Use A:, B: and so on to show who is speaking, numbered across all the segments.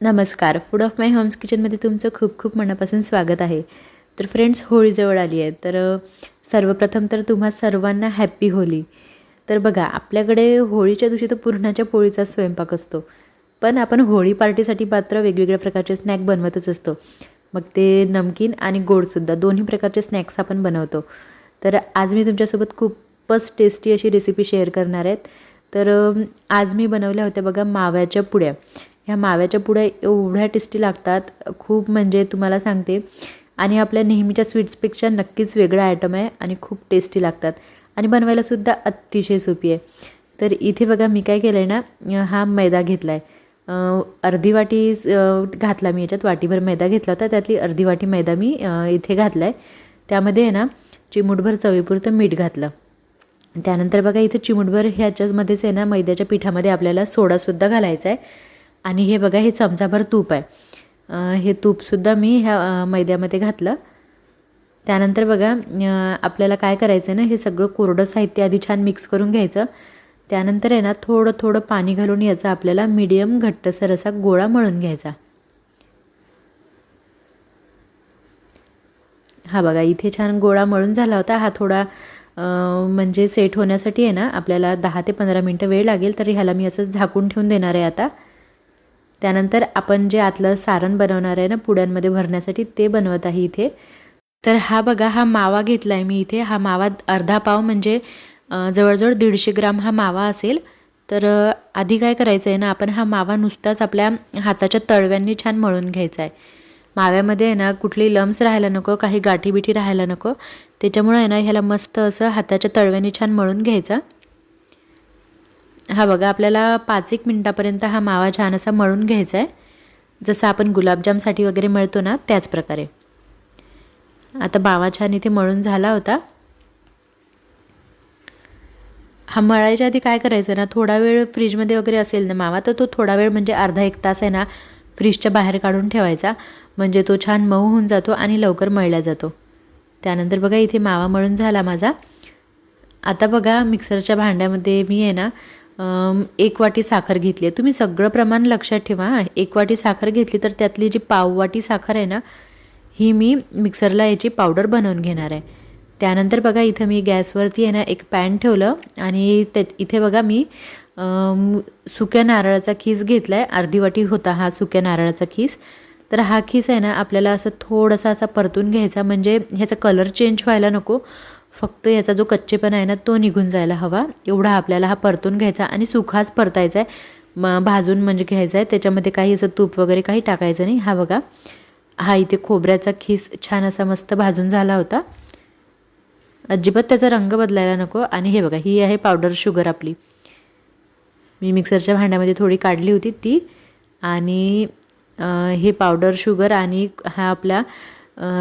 A: नमस्कार. Food of my homes किचनमध्ये तुमचं खूप खूप मनापासून स्वागत आहे. तर फ्रेंड्स होळीजवळ आली आहे. तर सर्वप्रथम तर तुम्हा सर्वांना हॅप्पी होली तर बघा आपल्याकडे होळीच्या दिवशी तर पुरणाच्या पोळीचा स्वयंपाक असतो. पण आपण होळी पार्टीसाठी मात्र वेगवेगळ्या प्रकारचे स्नॅक बनवतच असतो. मग ते नमकीन आणि गोडसुद्धा दोन्ही प्रकारचे स्नॅक्स आपण बनवतो. तर आज मी तुमच्यासोबत खूपच टेस्टी अशी रेसिपी शेअर करणार आहेत तर आज मी बनवल्या होत्या बघा माव्याच्या पुड्या. ह्या माव्याच्या पुढे एवढ्या टेस्टी लागतात. खूप म्हणजे तुम्हाला सांगते. आणि आपल्या नेहमीच्या स्वीट्सपेक्षा नक्कीच वेगळा आयटम आहे आणि खूप टेस्टी लागतात. आणि बनवायलासुद्धा अतिशय सोपी आहे. तर इथे बघा मी काय केलं आहे ना हा मैदा घेतला आहे अर्धी वाटी घातला मी याच्यात. वाटीभर मैदा घेतला होता. त्यातली अर्धी वाटी मैदा मी इथे घातला आहे त्यामध्ये आहे ना चिमूटभर चवीपुरतं मीठ घातलं. त्यानंतर बघा इथे चिमूटभर ह्याच्यामध्येच आहे ना मैद्याच्या पिठामध्ये आपल्याला सोडासुद्धा घालायचा आहे. आणि हे बघा हे चमचाभर तूप आहे. हे तूपसुद्धा मी ह्या मैद्यामध्ये घातलं. त्यानंतर बघा आपल्याला काय करायचं आहे ना हे सगळं कोरडं साहित्य आधी छान मिक्स करून घ्यायचं. त्यानंतर आहे ना थोडं थोडं पाणी घालून याचा आपल्याला मीडियम घट्टसर असा गोळा मळून घ्यायचा. हा बघा इथे छान गोळा मळून झाला होता. हा थोडा म्हणजे सेट होण्यासाठी आहे ना आपल्याला दहा ते पंधरा मिनटं वेळ लागेल तर ह्याला मी असंच झाकून ठेवून देणार आहे आता. त्यानंतर आपण जे आतलं सारण बनवणार आहे ना पुड्यांमध्ये भरण्यासाठी ते बनवत आहे इथे. तर हा बघा हा मावा घेतला आहे मी इथे. हा मावा अर्धा पाव म्हणजे जवळजवळ दीडशे ग्राम हा मावा असेल. तर आधी काय करायचं आहे ना आपण हा मावा नुसताच आपल्या हाताच्या तळव्यांनी छान मळून घ्यायचा आहे माव्यामध्ये आहे ना कुठली लम्स राहायला नको काही गाठीबिठी राहायला नको. त्याच्यामुळे आहे ना ह्याला मस्त असं हाताच्या तळव्याने छान मळून घ्यायचा. हा बघा आपल्याला पाच एक मिनटापर्यंत हा मावा छान असा मळून घ्यायचा आहे जसं आपण गुलाबजामसाठी वगैरे मळतो ना त्याच प्रकारे. आता मावा छान इथे मळून झाला होता. हा मळायच्या आधी काय करायचं ना थोडा वेळ फ्रीजमध्ये वगैरे असेल ना मावा तर तो थोडा वेळ म्हणजे अर्धा एक तास आहे ना फ्रीजच्या बाहेर काढून ठेवायचा. म्हणजे तो छान मऊ होऊन जातो आणि लवकर मळला जातो. त्यानंतर बघा इथे मावा मळून झाला माझा. आता बघा मिक्सरच्या भांड्यामध्ये मी आहे ना एक वाटी साखर घेतली आहे. तुम्ही सगळं प्रमाण लक्षात ठेवा हां. एक वाटी साखर घेतली तर त्यातली जी पाव वाटी साखर आहे ना ही मी मिक्सरला याची पावडर बनवून घेणार आहे. त्यानंतर बघा इथं मी गॅसवरती आहे ना एक पॅन ठेवलं आणि त्या इथे बघा मी सुक्या नारळाचा खीस घेतला आहे अर्धी वाटी होता हा सुक्या नारळाचा खीस. तर हा खीस आहे ना आपल्याला असं थोडासा असा परतून घ्यायचा. म्हणजे ह्याचा कलर चेंज व्हायला नको. फक्त याचा जो कच्चेपणा आहे ना तो निघून जायला हवा. एवढा आपल्याला हा परतून घ्यायचा आणि सुखाच परतायचा आहे म भाजून म्हणजे घ्यायचा आहे त्याच्यामध्ये काही असं तूप वगैरे काही टाकायचं नाही. हा बघा. हा इथे खोबऱ्याचा खीस छान असा मस्त भाजून झाला होता. अजिबात त्याचा रंग बदलायला नको. आणि हे बघा ही आहे पावडर शुगर आपली. मी मिक्सरच्या भांड्यामध्ये थोडी काढली होती ती. आणि हे पावडर शुगर आणि हा आपला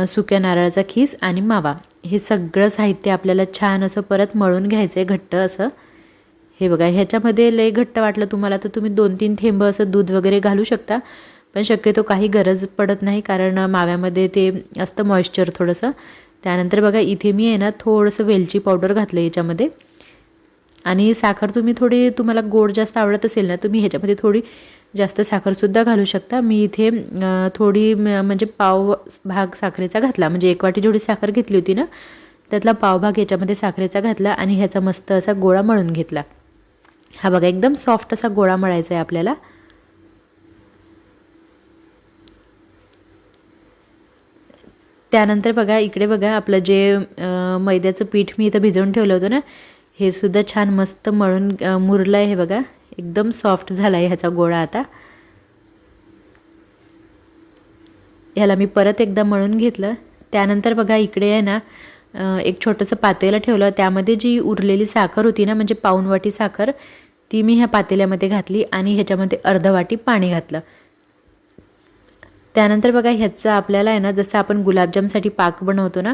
A: सुक्या नारळाचा खीस आणि मावा. हे सगळं साहित्य आपल्याला छान असं परत मळून घ्यायचं आहे घट्ट असं. हे बघा ह्याच्यामध्ये लय घट्ट वाटलं तुम्हाला तर तुम्ही दोन तीन थेंब असं दूध वगैरे घालू शकता. पण शक्यतो काही गरज पडत नाही कारण माव्यामध्ये ते असतं मॉइश्चर थोडंसं. त्यानंतर बघा इथे मी आहे ना थोडंसं वेलची पावडर घातलं याच्यामध्ये. आणि साखर तुम्ही थोडी तुम्हाला गोड जास्त आवडत असेल ना तुम्ही ह्याच्यामध्ये थोडी जास्त साखरसुद्धा घालू शकता. मी इथे थोडी म्हणजे पाव भाग साखरेचा घातला. म्हणजे एक वाटी जेवढी साखर घेतली होती ना त्यातला पावभाग याच्यामध्ये साखरेचा घातला आणि ह्याचा मस्त असा गोळा मळून घेतला. हा बघा एकदम सॉफ्ट असा गोळा मळायचा आहे आपल्याला. त्यानंतर बघा इकडे बघा आपलं जे मैद्याचं पीठ मी इथं भिजवून ठेवलं होतं ना हे सुद्धा छान मस्त मळून मुरलं आहे हे बघा. एकदम सॉफ्ट झाला आहे ह्याचा गोळा आता. ह्याला मी परत एकदा मळून घेतलं. त्यानंतर बघा इकडे आहे ना एक छोटंसं पातेलं ठेवलं. त्यामध्ये जी उरलेली साखर होती ना म्हणजे पाऊण वाटी साखर ती मी ह्या पातेल्यामध्ये घातली आणि ह्याच्यामध्ये अर्ध वाटी पाणी घातलं. त्यानंतर बघा ह्याचा आपल्याला आहे ना जसं आपण गुलाबजामसाठी पाक बनवतो ना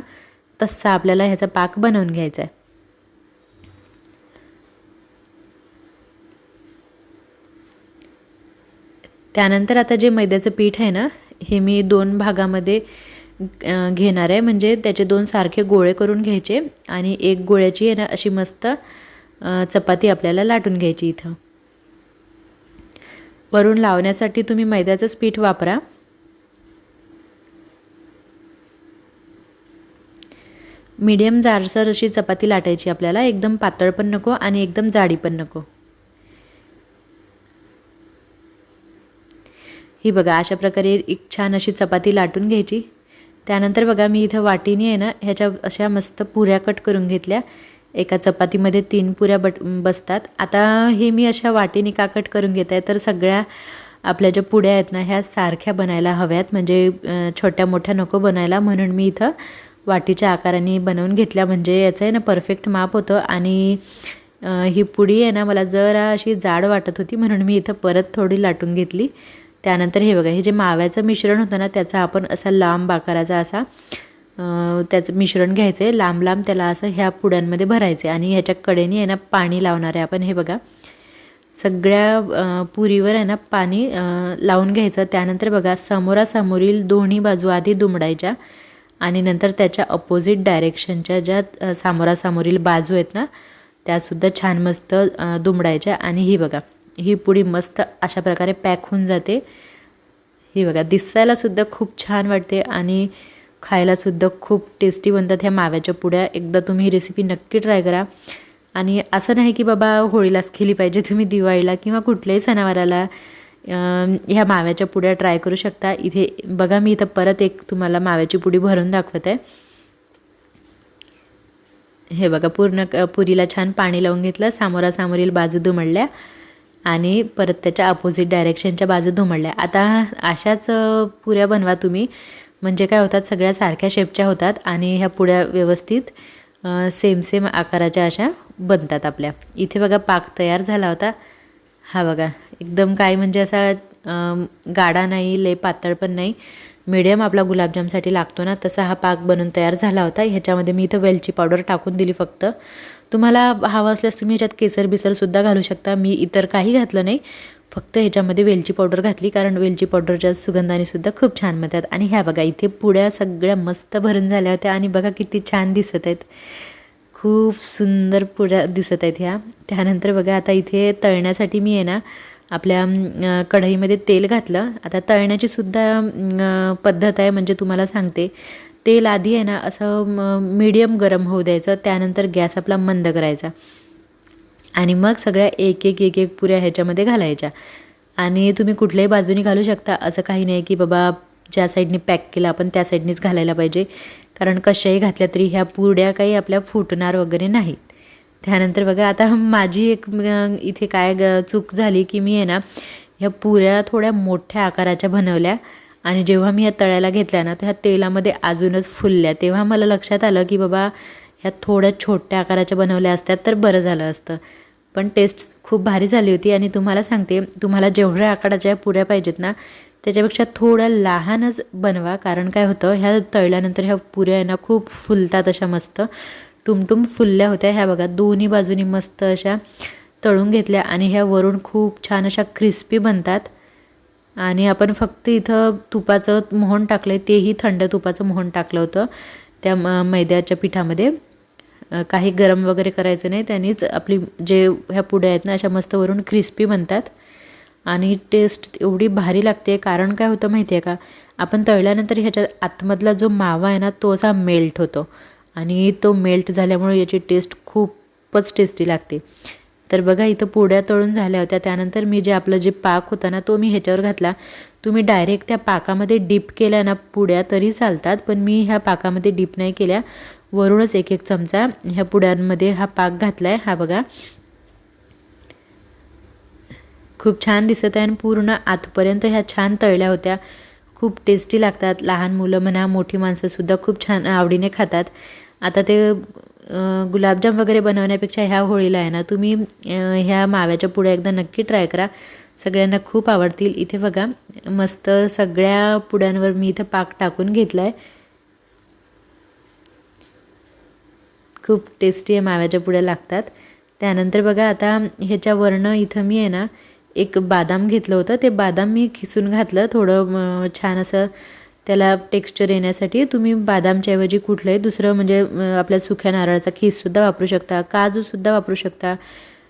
A: तसा आपल्याला ह्याचा पाक बनवून घ्यायचा आहे त्यानंतर आता जे मैद्याचं पीठ आहे ना हे मी दोन भागामध्ये घेणार आहे. म्हणजे त्याचे दोन सारखे गोळे करून घ्यायचे आणि एक गोळ्याची आहे ना अशी मस्त चपाती आपल्याला लाटून घ्यायची इथं. वरून लावण्यासाठी तुम्ही मैद्याचंच पीठ वापरा. मीडियम जाडसर अशी चपाती लाटायची आपल्याला. एकदम पातळ पण नको आणि एकदम जाडी पण नको. ही बघा अशा प्रकारे एक छान अशी चपाती लाटून घ्यायची. त्यानंतर बघा मी इथं वाटीने आहे ना ह्याच्या अशा मस्त पुऱ्या कट करून घेतल्या. एका चपातीमध्ये तीन पुऱ्या बट बसतात. आता हे मी अशा वाटीने का कट करून घेत आहे? तर सगळ्या आपल्या ज्या पुड्या आहेत ना ह्या सारख्या बनायला हव्यात. म्हणजे छोट्या मोठ्या नको बनायला. म्हणून मी इथं वाटीच्या आकाराने बनवून घेतल्या. म्हणजे याचं आहे ना परफेक्ट माप होतं. आणि ही पुडी आहे ना मला जरा अशी जाड वाटत होती. म्हणून मी इथं परत थोडी लाटून घेतली. त्यानंतर हे बघा हे जे माव्याचं मिश्रण होतं ना त्याचा आपण असा लांब आकाराचा असा त्याचं मिश्रण घ्यायचं आहे लांब लांब त्याला असं ह्या पुड्यांमध्ये भरायचे आणि ह्याच्या कडेने आहे ना पाणी लावणार आहे आपण. हे बघा सगळ्या पुरीवर आहे ना पाणी लावून घ्यायचं. त्यानंतर बघा समोरासमोरील दोन्ही बाजू आधी दुमडायच्या आणि नंतर त्याच्या अपोजिट डायरेक्शनच्या ज्या सामोरासमोरील बाजू आहेत ना त्यासुद्धा छान मस्त दुमडायच्या. आणि ही बघा ही पुडी मस्त अशा प्रकारे पॅक होऊन जाते. ही बघा दिसायलासुद्धा खूप छान वाटते आणि खायलासुद्धा खूप टेस्टी बनतात ह्या माव्याच्या पुड्या. एकदा तुम्ही रेसिपी नक्की ट्राय करा. आणि असं नाही की बाबा होळीलाच केली पाहिजे तुम्ही दिवाळीला किंवा कुठल्याही सणावाराला ह्या माव्याच्या पुड्या ट्राय करू शकता. इथे बघा मी इथं परत एक तुम्हाला माव्याची पुडी भरून दाखवत. आहे हे बघा पूर्ण पुरीला छान पाणी लावून घेतलं. सामोरासामोरील बाजू दुमडल्या. आणि परत त्याच्या अपोजिट डायरेक्शनच्या बाजू धुमडल्या आता अशाच पुऱ्या बनवा तुम्ही. म्हणजे काय होतात सगळ्या सारख्या शेपच्या होतात आणि ह्या पुड्या व्यवस्थित सेम सेम आकाराच्या अशा बनतात आपल्या. इथे बघा पाक तयार झाला होता. हा बघा एकदम काय म्हणजे असा गाडा नाही लय पातळ पण नाही. मिडियम आपला गुलाबजामसाठी लागतो ना तसा हा पाक बनून तयार झाला होता. ह्याच्यामध्ये मी इथं वेलची पावडर टाकून दिली फक्त. तुम्हाला हवं असल्यास तुम्ही ह्याच्यात केसर बिसरसुद्धा घालू शकता. मी इतर काही घातलं नाही. फक्त ह्याच्यामध्ये वेलची पावडर घातली कारण वेलची पावडरच्या सुगंधाने सुद्धा खूप छान म्हणतात आणि ह्या बघा इथे पुड्या सगळ्या मस्त भरून झाल्या होत्या आणि बघा किती छान दिसत आहेत. खूप सुंदर पुड्या दिसत आहेत ह्या. त्यानंतर बघा आता इथे तळण्यासाठी मी आहे ना आपल्या कढईमध्ये तेल घातलं. आता तळण्याची सुद्धा पद्धत आहे म्हणजे तुम्हाला सांगते. तेल आधी आहे ना असं मीडियम गरम होऊ द्यायचं त्यानंतर गॅस आपला मंद करायचा. आणि मग सगळ्या एक एक एक एक पुऱ्या ह्याच्यामध्ये घालायच्या. आणि तुम्ही कुठल्याही बाजूनी घालू शकता असं काही नाही की बाबा ज्या साईडने पॅक केलं आपण त्या साईडनीच घालायला पाहिजे. कारण कशाही घातल्या तरी ह्या पुड्या काही आपल्या फुटणार वगैरे नाहीत. त्यानंतर बघा आता माझी एक इथे काय चूक झाली की मी आहे ना ह्या पुऱ्या थोड्या मोठ्या आकाराच्या बनवल्या. आणि जेव्हा मी ह्या तळ्याला घेतल्या ना तर ह्या तेलामध्ये अजूनच फुलल्या. तेव्हा मला लक्षात आलं की बाबा ह्या थोड्या छोट्या आकाराच्या बनवल्या असत्यात तर बरं झालं असतं. पण टेस्ट खूप भारी झाली होती आणि तुम्हाला सांगते तुम्हाला जेवढ्या आकाराच्या पुऱ्या पाहिजेत ना त्याच्यापेक्षा थोड्या लहानच बनवा. कारण काय होतं ह्या तळल्यानंतर ह्या पुऱ्या ना खूप फुलतात अशा मस्त. टुमटुम फुलल्या होत्या ह्या बघा दोन्ही बाजूनी मस्त अशा तळून घेतल्या आणि ह्या वरून खूप छान अशा क्रिस्पी बनतात. आणि आपण फक्त इथं तुपाचं मोहन टाकलं आहे तेही थंड तुपाचं मोहन टाकलं होतं. त्या म मैद्याच्या पिठामध्ये. काही गरम वगैरे करायचं नाही त्यांनीच आपली जे ह्या पुड्या आहेत ना अशा मस्त वरून क्रिस्पी बनतात. आणि टेस्ट एवढी भारी लागते कारण काय होतं माहिती आहे का? आपण तळल्यानंतर ह्याच्या आतमधला जो मावा आहे ना तो असा मेल्ट होतो. आणि तो मेल्ट झाल्यामुळे याची टेस्ट खूपच टेस्टी लागते. तर बघा इथं पुड्या तळून झाल्या होत्या. त्यानंतर मी जे आपलं जे पाक होता ना तो मी ह्याच्यावर घातला. तुम्ही डायरेक्ट त्या पाकामध्ये डीप केल्या ना पुड्या तरी चालतात पण मी ह्या पाकामध्ये डीप नाही केल्या. वरूनच एक एक चमचा ह्या पुड्यांमध्ये हा पाक घातला आहे हा बघा. खूप छान दिसत आहे आणि पूर्ण आतपर्यंत ह्या छान तळल्या होत्या. खूप टेस्टी लागतात. लहान मुलं म्हणा मोठी माणसंसुद्धा खूप छान आवडीने खातात. आता ते गुलाबजाम वगैरे बनवण्यापेक्षा ह्या होळीला आहे ना तुम्ही ह्या माव्याच्या पुढे एकदा नक्की ट्राय करा. सगळ्यांना खूप आवडतील. इथे बघा मस्त सगळ्या पुड्यांवर मी इथं पाक टाकून घेतला आहे खूप टेस्टी आहे माव्याच्या पुड्या लागतात. त्यानंतर बघा आता ह्याच्यावरनं इथं मी आहे ना एक बादाम घेतलं होतं. ते बादाम मी खिसून घातलं. थोडं छान असं त्याला टेक्स्चर येण्यासाठी तुम्ही बदामच्याऐवजी कुठलंही दुसरं म्हणजे आपल्या सुख्या नारळाचा खीससुद्धा वापरू शकता काजूसुद्धा वापरू शकता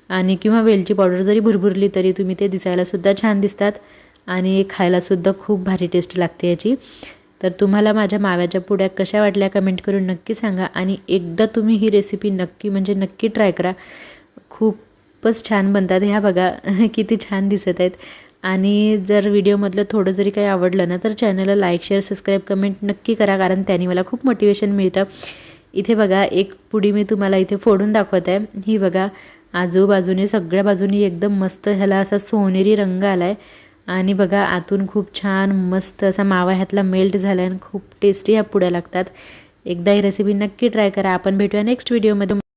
A: आणि किंवा वेलची पावडर जरी भुरभुरली तरी तुम्ही ते दिसायलासुद्धा छान दिसतात आणि खायलासुद्धा खूप भारी टेस्ट लागते याची. तर तुम्हाला माझ्या माव्याच्या पुड्या कशा वाटल्या कमेंट करून नक्की सांगा आणि एकदा तुम्ही ही रेसिपी नक्की म्हणजे नक्की ट्राय करा. खूपच छान बनतात ह्या बघा किती छान दिसत आहेत. आणि जर व्हिडिओमधलं थोडं जरी काही आवडलं ना तर चॅनलला लाईक शेअर सबस्क्राईब कमेंट नक्की करा कारण त्याने मला खूप मोटिवेशन मिळतं. इथे बघा एक पुडी मी तुम्हाला इथे फोडून दाखवत आहे. ही बघा आजूबाजूने सगळ्या बाजूनी एकदम मस्त ह्याला असा सोनेरी रंग आला आहे आणि बघा आतून खूप छान मस्त असा मावा ह्यातला मेल्ट झाला आणि खूप टेस्टी ह्या पुड्या लागतात. एकदा ही रेसिपी नक्की ट्राय करा. आपण भेटूया नेक्स्ट व्हिडिओमध्ये